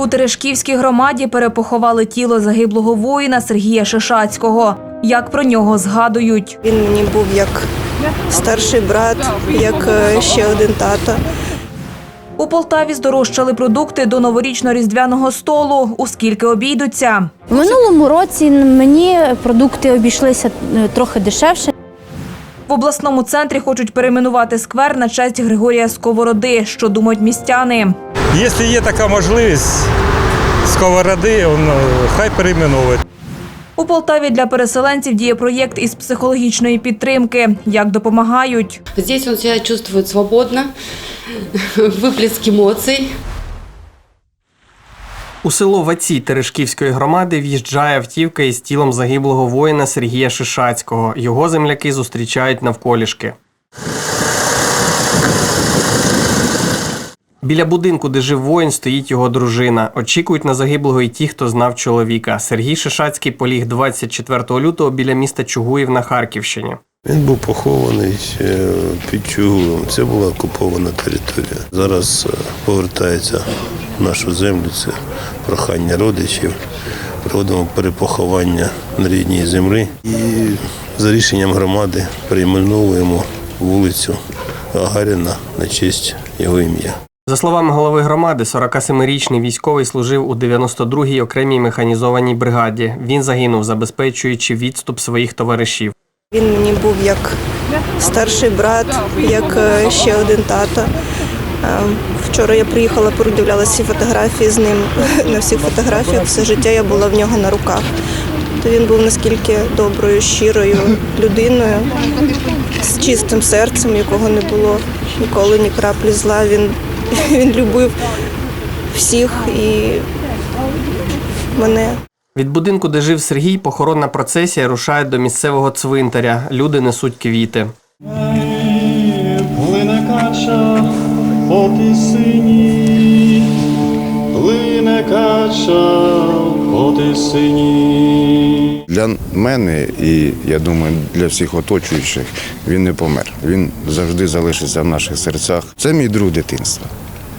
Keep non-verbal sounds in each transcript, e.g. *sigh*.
У Терешківській громаді перепоховали тіло загиблого воїна Сергія Шишацького. Як про нього згадують. Він мені був як старший брат, як е, ще один тато. У Полтаві здорожчали продукти до новорічно-різдвяного столу. У скільки обійдуться? В минулому році мені продукти обійшлися е, трохи дешевше. В обласному центрі хочуть перейменувати сквер на честь Григорія Сковороди. Що думають містяни? Якщо є така можливість, сковороди, е, хай перейменовують. У Полтаві для переселенців діє проєкт із психологічної підтримки. Як допомагають? Здесь он себя чувствует свободно, *laughs* выплеск эмоций. У село Ваці Терешківської громади в'їжджає автівка із тілом загиблого воїна Сергія Шишацького. Його земляки зустрічають навколішки. Біля будинку, де жив воїн, стоїть його дружина. Очікують на загиблого і ті, хто знав чоловіка. Сергій Шишацький поліг 24 лютого біля міста Чугуїв на Харківщині. Він був похований е, під Чугуєм. Це була окупована територія. Зараз е, повертається нашу землю. Це прохання родичів. Проводимо перепоховання на рідній землі. І за рішенням громади перейменовуємо вулицю Гагаріна на честь його ім'я. За словами голови громади, 47-річний військовий служив у 92-й окремій механізованій бригаді. Він загинув, забезпечуючи відступ своїх товаришів. Він мені був як старший брат, як е, ще один тато. Е, Вчора я приїхала, передивлялася всі фотографії з ним. *laughs* На всіх фотографіях все життя я була в нього на руках. То він був наскільки доброю, щирою людиною, з чистим серцем, якого не було ніколи ні краплі зла. Він, *laughs* він любив всіх і мене. Від будинку, де жив Сергій, похоронна процесія рушає до місцевого цвинтаря. Люди несуть квіти. По тисині, плине кача по тисині. Для мене і я думаю, для всіх оточуючих він не помер. Він завжди залишиться в наших серцях. Це мій друг дитинства,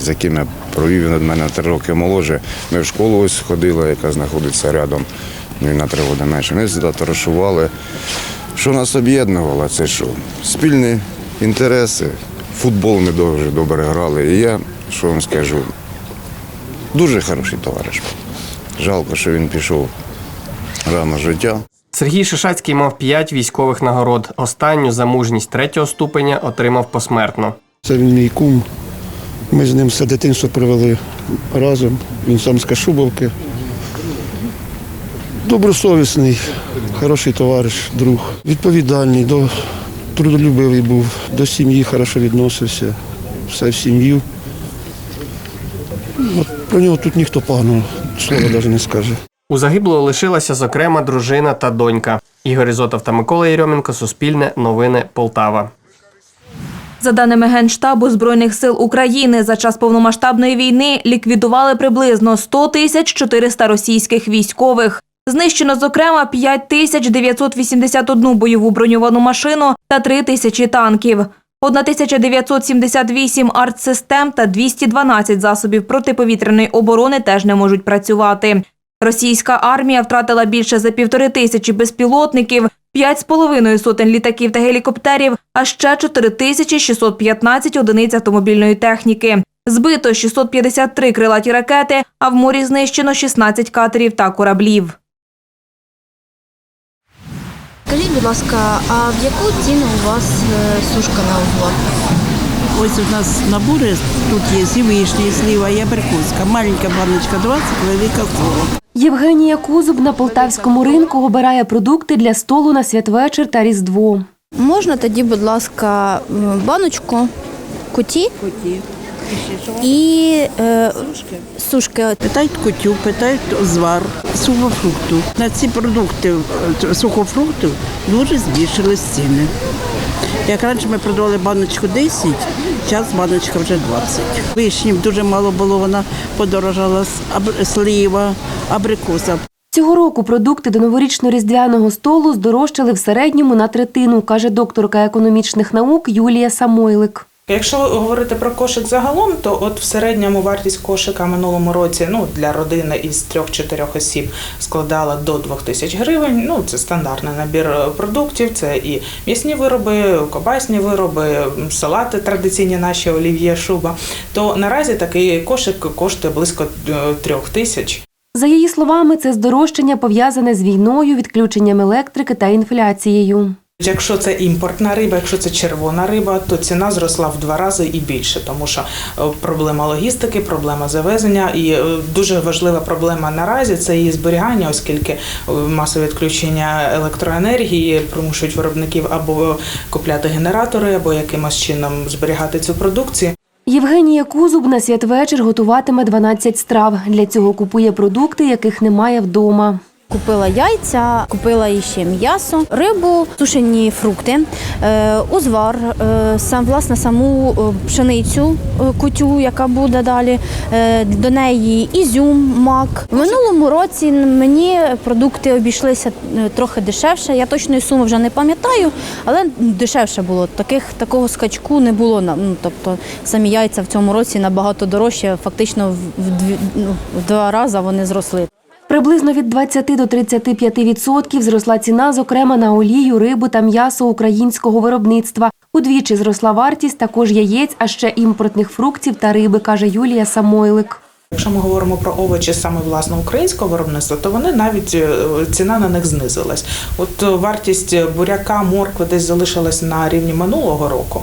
з яким я провів від мене три роки моложе. Ми в школу ось ходили, яка знаходиться рядом. Ну, Він на три роки менше. Ми сюди товаришували. Що нас об'єднувало, це що? Спільні інтереси. Футбол ми дуже добре грали. І я, що вам скажу, дуже хороший товариш. Жалко, що він пішов рано життя. Сергій Шишацький мав п'ять військових нагород. Останню за мужність третього ступеня отримав посмертно. Це він мій кум. Ми з ним все дитинство провели разом. Він сам з Кашубовки. Добросовісний, хороший товариш, друг. Відповідальний, до, трудолюбивий був, до сім'ї хорошо відносився, все в сім'ю. От про нього тут ніхто поганого слова навіть не скаже. У загиблого лишилася зокрема дружина та донька. Ігор Ізотов та Микола Єрьоменко, Суспільне, Новини, Полтава. За даними Генштабу Збройних сил України, за час повномасштабної війни ліквідували приблизно 100 тисяч 400 російських військових. Знищено, зокрема, 5 тисяч 981 бойову броньовану машину та 3 тисячі танків. 1978 артсистем та 212 засобів протиповітряної оборони теж не можуть працювати. Російська армія втратила більше за півтори тисячі безпілотників, п'ять з половиною сотень літаків та гелікоптерів, а ще 4615 одиниць автомобільної техніки. Збито 653 крилаті ракети, а в морі знищено 16 катерів та кораблів. Скажіть, будь ласка, а в яку ціну у вас е, сушка на углах? Ось у нас набори тут є і вишні, і слива, і абрикоска. Маленька баночка 20, велика 40. Євгенія Кузуб на полтавському ринку обирає продукти для столу на святвечір та Різдво. Можна тоді, будь ласка, баночку, куті і е, сушки. Питають кутю, питають звар, сухофрукту. На ці продукти е, сухофруктів дуже збільшились ціни. Як раніше ми продавали баночку 10, зараз баночка вже 20. Вишні дуже мало було, вона подорожала, слива, абрикоса. Цього року продукти до новорічно-різдвяного столу здорожчали в середньому на третину, каже докторка економічних наук Юлія Самойлик. Якщо говорити про кошик загалом, то от в середньому вартість кошика минулому році ну для родини із трьох-чотирьох осіб складала до 2 тисяч гривень. Ну це стандартний набір е, продуктів. Це і м'ясні вироби, кобасні вироби, салати традиційні наші олів'є, шуба. То наразі такий кошик коштує близько е, трьох тисяч. За її словами, це здорожчання пов'язане з війною, відключенням електрики та інфляцією. Якщо це імпортна риба, якщо це червона риба, то ціна зросла в два рази і більше, тому що е, проблема логістики, проблема завезення і е, дуже важлива проблема наразі це її зберігання, оскільки е, масове відключення електроенергії примушують виробників або купляти генератори, або якимось чином зберігати цю продукцію. Євгенія Кузуб на святвечір готуватиме 12 страв. Для цього купує продукти, яких немає вдома. Купила яйця, купила іще м'ясо, рибу, сушені фрукти, е, узвар, е, сам власне саму е, пшеницю кутю, яка буде далі. До неї ізюм, мак. В минулому році мені продукти обійшлися трохи дешевше. Я точної суми вже не пам'ятаю, але дешевше було. Таких такого скачку не було. Ну, тобто самі яйця в цьому році набагато дорожче. Фактично в, ну, в два рази вони зросли. Приблизно від 20 до 35 відсотків зросла ціна, зокрема на олію, рибу та м'ясо українського виробництва. Удвічі зросла вартість також яєць, а ще імпортних фруктів та риби, каже Юлія Самойлик. Якщо ми говоримо про овочі саме власне українського виробництва, то вони навіть е, ціна на них знизилась. От е, вартість буряка, моркви десь залишилась на рівні минулого року.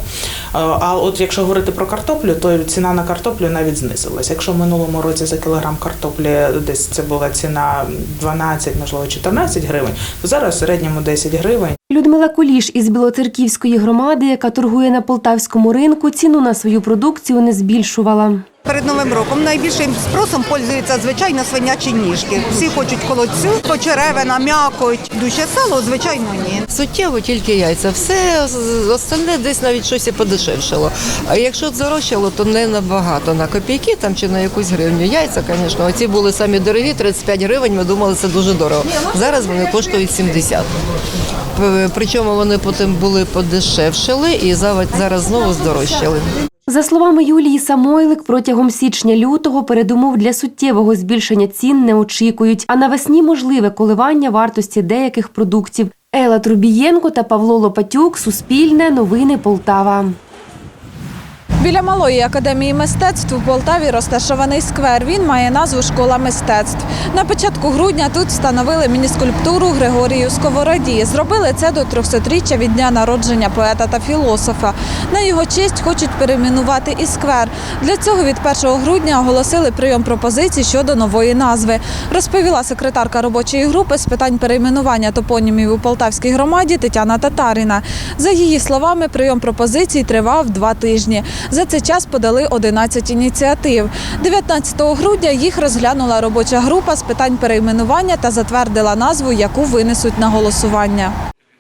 Е, А от якщо говорити про картоплю, то ціна на картоплю навіть знизилась. Якщо в минулому році за кілограм картоплі десь це була ціна 12, можливо 14 гривень, то зараз в середньому 10 гривень. Людмила Куліш із Білоцерківської громади, яка торгує на полтавському ринку, ціну на свою продукцію не збільшувала. Перед новим роком найбільшим спросом пользуються звичайно свинячі ніжки. Всі хочуть холодцю, почеревина, м'якоть, душе сало, звичайно, ні. Суттєво тільки яйця. Все остальне десь навіть щось і подешевшало. А якщо здорожчало, то не набагато. На копійки там чи на якусь гривню. Яйця, звісно, оці були самі дорогі, 35 гривень. Ми думали, це дуже дорого. Зараз вони коштують 70. Причому вони потім були подешевшили і зараз знову здорожчали. За словами Юлії Самойлик, протягом січня-лютого передумов для суттєвого збільшення цін не очікують, а навесні можливе коливання вартості деяких продуктів. Ела Трубієнко та Павло Лопатюк, Суспільне, Новини Полтава. Біля малої академії мистецтв у Полтаві розташований сквер. Він має назву Школа мистецтв. На початку грудня тут встановили мініскульптуру Григорію Сковороді. Зробили це до 300-річчя від дня народження поета та філософа. На його честь хочуть перейменувати і сквер. Для цього від 1 грудня оголосили прийом пропозицій щодо нової назви. Розповіла секретарка робочої групи з питань перейменування топонімів у Полтавській громаді Тетяна Татаріна. За її словами, прийом пропозицій тривав два тижні. За цей час подали 11 ініціатив. 19 грудня їх розглянула робоча група з питань перейменування та затвердила назву, яку винесуть на голосування.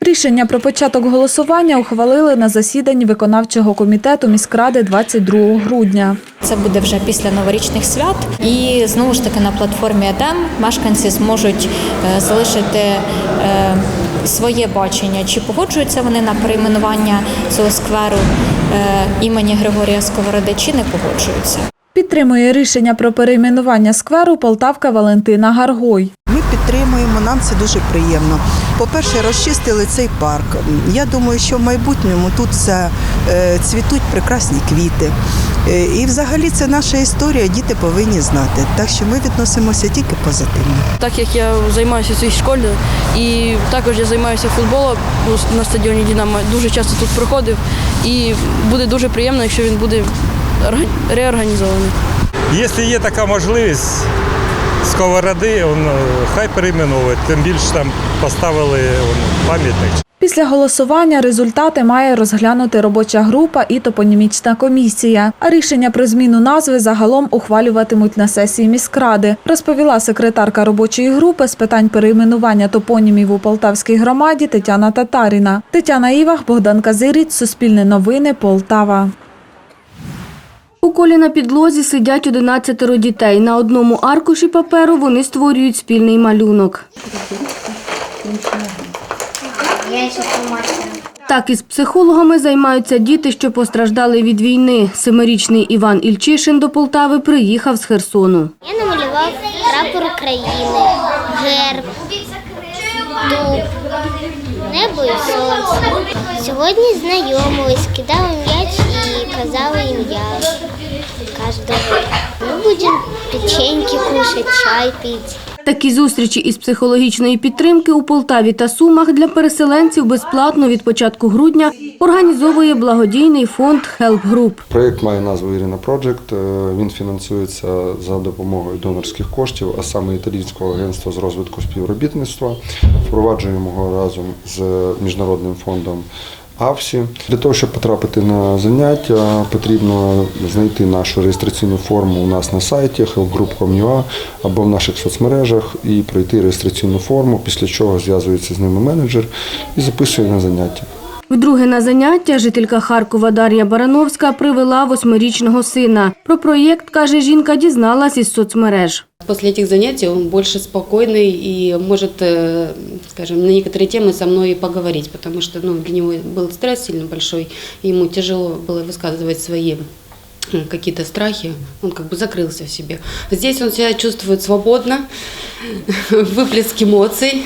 Рішення про початок голосування ухвалили на засіданні виконавчого комітету міськради 22 грудня. Це буде вже після новорічних свят, і знову ж таки на платформі Едем мешканці зможуть е, залишити е, своє бачення, чи погоджуються вони на перейменування цього скверу е, імені Григорія Сковороди, чи не погоджуються. Підтримує рішення про перейменування скверу Полтавка Валентина Гаргой. Підтримуємо, нам це дуже приємно. По-перше, розчистили цей парк. Я думаю, що в майбутньому тут це, е, цвітуть прекрасні квіти. Е, І взагалі це наша історія, діти повинні знати. Так що ми відносимося тільки позитивно. Так як я займаюся в цій школі і також я займаюся футболом ну, на стадіоні Дінамо, дуже часто тут проходив і буде дуже приємно, якщо він буде орга- реорганізований. Якщо є така можливість, сковороди, он, е, хай перейменовують. Тим більше там поставили он, пам'ятник. Після голосування результати має розглянути робоча група і топонімічна комісія. А рішення про зміну назви загалом ухвалюватимуть на сесії міськради, розповіла секретарка робочої групи з питань перейменування топонімів у Полтавській громаді Тетяна Татаріна. Тетяна Івах, Богдан Казиріць, Суспільне новини, Полтава. У колі на підлозі сидять 11 дітей. На одному аркуші паперу вони створюють спільний малюнок. Так із психологами займаються діти, що постраждали від війни. Семирічний Іван Ільчишин до Полтави приїхав з Херсону. Я намалював прапор України, герб, дуб, небо і сонце. Сьогодні знайомились, кидали м'яч і казали ім'я кожного. Ми будемо печеньки кушати, чай пити. Такі зустрічі із психологічної підтримки у Полтаві та Сумах для переселенців безплатно від початку грудня організовує благодійний фонд Help Group. Проєкт має назву Ірина Project. Е, Він фінансується за допомогою донорських коштів, а саме італійського агентства з розвитку співробітництва. Впроваджуємо його разом з міжнародним фондом. АВСі для того, щоб потрапити на заняття, потрібно знайти нашу реєстраційну форму у нас на сайті helpgroup.com.ua або в наших соцмережах і пройти реєстраційну форму, після чого зв'язується з ними менеджер і записує на заняття. Вдруге на заняття жителька Харкова Дар'я Барановська привела восьмирічного сина. Про проєкт, каже жінка, дізналась із соцмереж. После этих занятий он больше спокойный и может, э, скажем, на некоторые темы со мной поговорить, потому что ну, для него был стресс сильно большой, и ему тяжело было высказывать свои э, какие-то страхи, он как бы закрылся в себе. Здесь он себя чувствует свободно, *laughs* выплеск эмоций.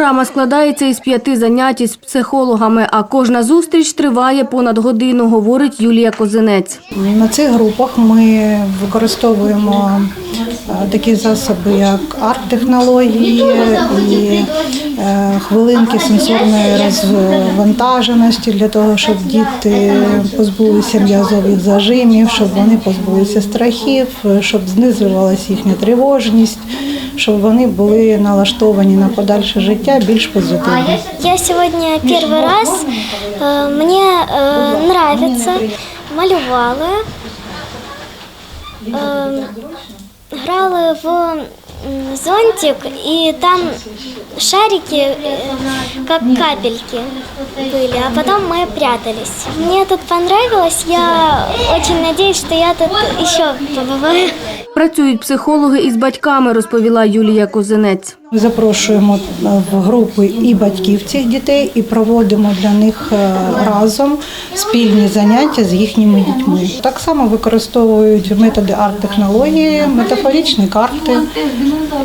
Програма складається із п'яти занять із психологами, а кожна зустріч триває понад годину, говорить Юлія Козинець. На цих групах ми використовуємо е, такі засоби, як арт-технології хвилинки сенсорної розвантаженості для того, щоб діти позбулися м'язових зажимів, щоб вони позбулися страхів, щоб знизувалася їхня тривожність, щоб вони були налаштовані на подальше життя більш позитивно. Я сегодня первый раз, э, мне э, нравится, малювали, э, грали в м, зонтик, и там шарики, э, как капельки были, а потом мы прятались. Мне тут понравилось, я очень надеюсь, что я тут еще побываю. Працюють психологи із батьками, розповіла Юлія Козинець. Ми запрошуємо е, в групи і батьків цих дітей, і проводимо для них е, разом спільні заняття з їхніми дітьми. Так само використовують методи арт-технології, метафоричні карти,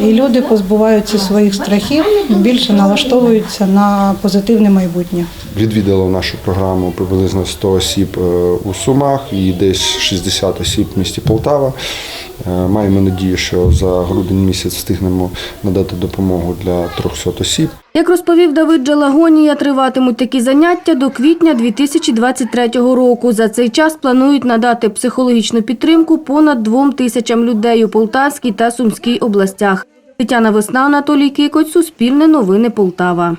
і люди позбуваються своїх страхів, більше налаштовуються на позитивне майбутнє. Відвідало нашу програму приблизно 100 осіб е, у Сумах і десь 60 осіб в місті Полтава. Маємо надію, що за грудень місяць встигнемо надати допомогу для 300 осіб. Як розповів Давид Джалагонія, триватимуть такі заняття до квітня 2023 року. За цей час планують надати психологічну підтримку понад двом тисячам людей у Полтавській та Сумській областях. Тетяна Весна, Анатолій Кикоць, Суспільне новини Полтава.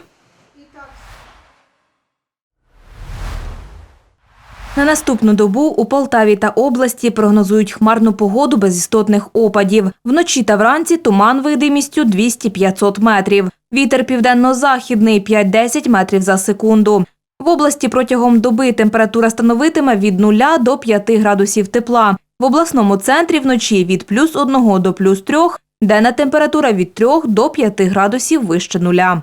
На наступну добу у Полтаві та області прогнозують хмарну погоду без істотних опадів. Вночі та вранці туман видимістю 200-500 метрів. Вітер південно-західний 5-10 метрів за секунду. В області протягом доби температура становитиме від 0 до 5 градусів тепла. В обласному центрі вночі від плюс 1 до плюс 3, денна температура від 3 до 5 градусів вище нуля.